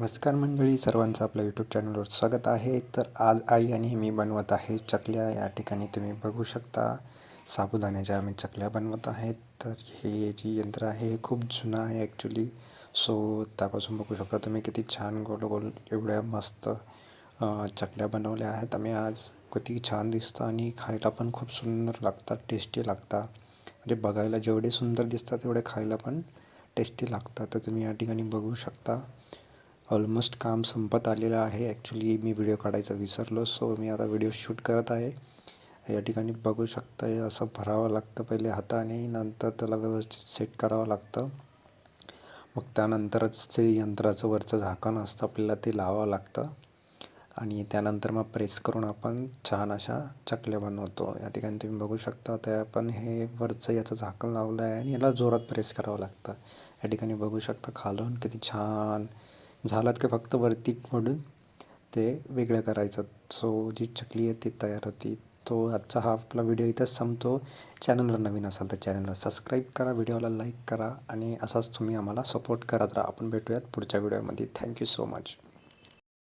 नमस्कार मंडळी सर्वांचं आपल्या यूट्यूब चॅनलवर स्वागत आहे. तर आज आई आणि मी बनवत आहे चकल्या. या ठिकाणी तुम्ही बघू शकता साबुदाण्याच्या आम्ही चकल्या बनवत आहेत. तर हे जी यंत्र आहे हे खूप जुनं आहे ॲक्च्युली सो त्यापासून बघू शकता तुम्ही किती छान गोल गोल एवढ्या मस्त चकल्या बनवल्या आहेत. आम्ही आज किती छान दिसतं आणि खायला पण खूप सुंदर लागतात टेस्टी लागतात. म्हणजे बघायला जेवढे सुंदर दिसतात तेवढे खायला पण टेस्टी लागतात. तर तुम्ही या ठिकाणी बघू शकता. ऑलमोस्ट काम संपत आलेलं आहे. ॲक्च्युली मी व्हिडिओ काढायचा विसरलो सो मी आता व्हिडिओ शूट करत आहे. या ठिकाणी बघू शकता असं भरावं लागतं पहिले हाताने नंतर त्याला व्यवस्थित सेट करावं लागतं. मग त्यानंतरच ते यंत्राचं वरचं झाकण असतं आपल्याला ते लावावं लागतं. आणि त्यानंतर मग प्रेस करून आपण छान अशा चकल्या बनवतो. या ठिकाणी तुम्ही बघू शकता त्या आपण हे वरचं याचं झाकण लावलं आहे आणि याला जोरात प्रेस करावं लागतं. या ठिकाणी बघू शकता खालून किती छान झालात की फक्त वरती म्हणून? ते वेगळं करायचं. सो जी चकली आहे ती तयार होती. तो आजचा हा आपला व्हिडिओ इथंच संपतो. चॅनलवर नवीन असाल तर चॅनलला सबस्क्राईब करा व्हिडिओला लाईक करा आणि असाच तुम्ही आम्हाला सपोर्ट करत राहा. आपण भेटूयात पुढच्या व्हिडिओमध्ये थँक्यू सो मच